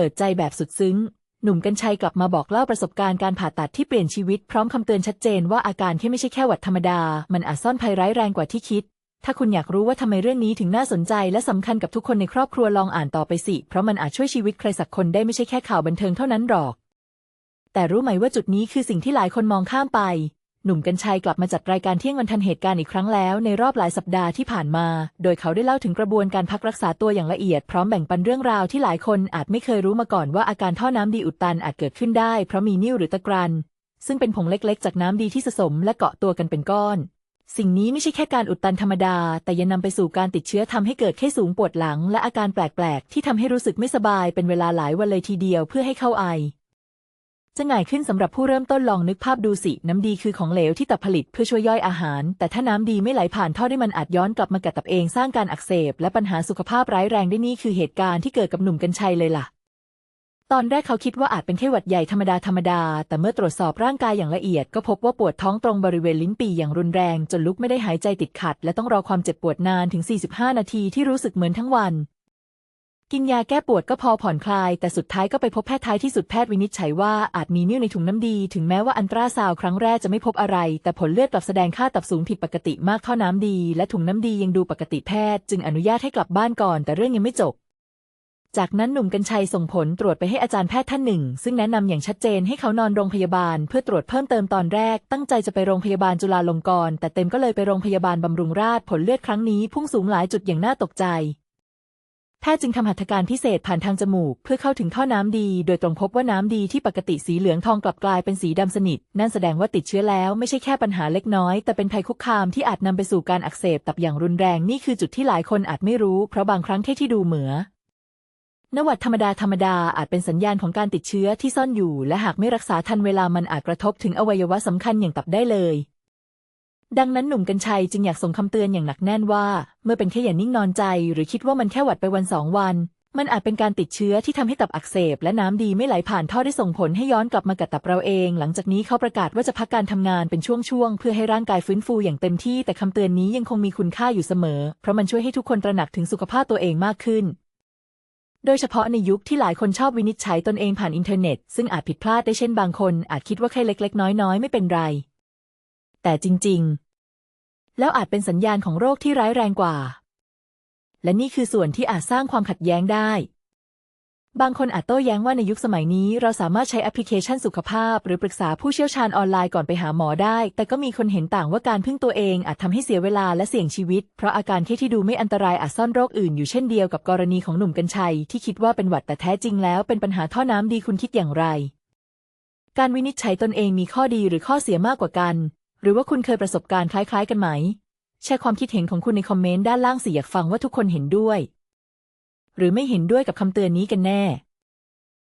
เปิดใจแบบสุดซึ้ง หนุ่มกัญชัยกลับมาบอกเล่าประสบการณ์การผ่าตัดที่เปลี่ยนชีวิตพร้อมคำเตือนชัดเจนว่าอาการแค่ไม่ใช่แค่หวัดธรรมดา มันอาจซ่อนภัยร้ายแรงกว่าที่คิด ถ้าคุณอยากรู้ว่าทำไมเรื่องนี้ถึงน่าสนใจและสำคัญกับทุกคนในครอบครัวลองอ่านต่อไปสิ เพราะมันอาจช่วยชีวิตใครสักคนได้ไม่ใช่แค่ข่าวบันเทิงเท่านั้นหรอก แต่รู้ไหมว่าจุดนี้คือสิ่งที่หลายคนมองข้ามไป หนุ่มกัญชัยกลับมาจัดรายการเที่ยงวันทันเหตุการณ์อีกครั้งแล้วในรอบหลายสัปดาห์ที่ผ่านมา โดยเขาได้เล่าถึงกระบวนการพักรักษาตัวอย่างละเอียดพร้อมแบ่งปันเรื่องราวที่หลายคนอาจไม่เคยรู้มาก่อนว่าอาการท่อน้ำดีอุดตันอาจเกิดขึ้นได้เพราะมีนิ่วหรือตะกรัน ซึ่งเป็นผงเล็กๆ จากน้ำดีที่สะสมและเกาะตัวกันเป็นก้อน สิ่งนี้ไม่ใช่แค่การอุดตันธรรมดา แต่ยังนำไปสู่การติดเชื้อทำให้เกิดไข้สูงปวดหลัง และอาการแปลกๆ ที่ทำให้รู้สึกไม่สบายเป็นเวลาหลายวันเลยทีเดียวเพื่อให้เข้าไอ จะง่ายขึ้นสำหรับผู้เริ่มต้นลองนึกภาพดูสิ น้ำดีคือของเหลวที่ตับผลิตเพื่อช่วยย่อยอาหาร แต่ถ้าน้ำดีไม่ไหลผ่านท่อได้มันอาจย้อนกลับมากัดตับเองสร้างการอักเสบ และปัญหาสุขภาพร้ายแรงได้นี่คือเหตุการณ์ที่เกิดกับหนุ่มกัญชัยเลยล่ะ ตอนแรกเขาคิดว่าอาจเป็นแค่หวัดใหญ่ธรรมดาธรรมดา แต่เมื่อตรวจสอบร่างกายอย่างละเอียด ก็พบว่าปวดท้องตรงบริเวณลิ้นปี่อย่างรุนแรง จนลุกไม่ได้หายใจติดขัด และต้องรอความเจ็บปวดนานถึง 45 นาทีที่รู้สึกเหมือนทั้งวัน กินยาแก้ปวดก็พอผ่อนคลาย แต่สุดท้ายก็ไปพบแพทย์ท้ายที่สุดแพทย์วินิจฉัยว่าอาจมีนิ่วในถุงน้ำดี ถึงแม้ว่าอันตราซาวครั้งแรกจะไม่พบอะไร แต่ผลเลือดกลับแสดงค่าตับสูงผิดปกติมากท่อน้ำดี และถุงน้ำดียังดูปกติแพทย์ จึงอนุญาตให้กลับบ้านก่อน แต่เรื่องยังไม่จบ จากนั้นหนุ่มกัญชัยส่งผลตรวจไปให้อาจารย์แพทย์ท่านหนึ่ง ซึ่งแนะนำอย่างชัดเจนให้เขานอนโรงพยาบาล เพื่อตรวจเพิ่มเติมตอนแรก ตั้งใจจะไปโรงพยาบาลจุฬาลงกรณ์แต่เต็มก็เลยไปโรงพยาบาลบำรุงราษฎร์ผลเลือดครั้งนี้พุ่งสูงหลายจุดอย่างน่าตกใจ แพทย์จึงทำหัตถการพิเศษผ่านทางจมูก เพื่อเข้าถึงท่อน้ำดี โดยตรงพบว่าน้ำดีที่ปกติสีเหลืองทองกลับกลายเป็นสีดำสนิท นั่นแสดงว่าติดเชื้อแล้วไม่ใช่แค่ปัญหาเล็กน้อย แต่เป็นภัยคุกคามที่อาจนำไปสู่การอักเสบตับอย่างรุนแรง นี่คือจุดที่หลายคนอาจไม่รู้ เพราะบางครั้งแค่ที่ดูเหมือนวัดธรรมดาธรรมดาอาจเป็นสัญญาณของการติดเชื้อที่ซ่อนอยู่ และหากไม่รักษาทันเวลามันอาจกระทบถึงอวัยวะสำคัญอย่างตับได้เลย ดังนั้นหนุ่มกัญชัยจึงอยากส่งคำเตือนอย่างหนักแน่นว่า เมื่อเป็นแค่อย่านิ่งนอนใจ หรือคิดว่ามันแค่หวัดไปวันสองวัน มันอาจเป็นการติดเชื้อที่ทำให้ตับอักเสบ และน้ำดีไม่ไหลผ่านท่อได้ส่งผลให้ย้อนกลับมากัดตับเราเอง หลังจากนี้เขาประกาศว่าจะพักการทำงานเป็นช่วงๆเพื่อให้ร่างกายฟื้นฟูอย่างเต็มที่ แต่คำเตือนนี้ยังคงมีคุณค่าอยู่เสมอ เพราะมันช่วยให้ทุกคนตระหนักถึงสุขภาพตัวเองมากขึ้นโดยเฉพาะในยุคที่หลายคนชอบวินิจฉัยตนเองผ่านอินเทอร์เน็ต ซึ่งอาจผิดพลาดได้เช่นบางคนอาจคิดว่าแค่เล็ก ๆ น้อย ๆ ไม่เป็นไร แต่จริง ๆ แล้วอาจเป็นสัญญาณของโรคที่ร้ายแรงกว่า และนี่คือส่วนที่อาจสร้างความขัดแย้งได้ บางคนอาจโต้แย้งว่าในยุคสมัยนี้เราสามารถใช้แอปพลิเคชันสุขภาพ หรือปรึกษาผู้เชี่ยวชาญออนไลน์ก่อนไปหาหมอได้ แต่ก็มีคนเห็นต่างว่าการพึ่งตัวเองอาจทำให้เสียเวลาและเสี่ยงชีวิต เพราะอาการแค่ที่ดูไม่อันตรายอาจซ่อนโรคอื่นอยู่เช่นเดียวกับกรณีของหนุ่มกัญชัย ที่คิดว่าเป็นหวัดแต่แท้จริงแล้วเป็นปัญหาท่อน้ำดีคุณคิดอย่างไรการวินิจฉัยตนเองมีข้อดีหรือข้อเสียมากกว่ากัน หรือว่าคุณเคยประสบการณ์คล้ายๆ กันไหม แชร์ความคิดเห็นของคุณในคอมเมนต์ด้านล่างสิอยากฟังว่าทุกคนเห็นด้วย หรือไม่เห็นด้วยกับคำเตือนนี้กันแน่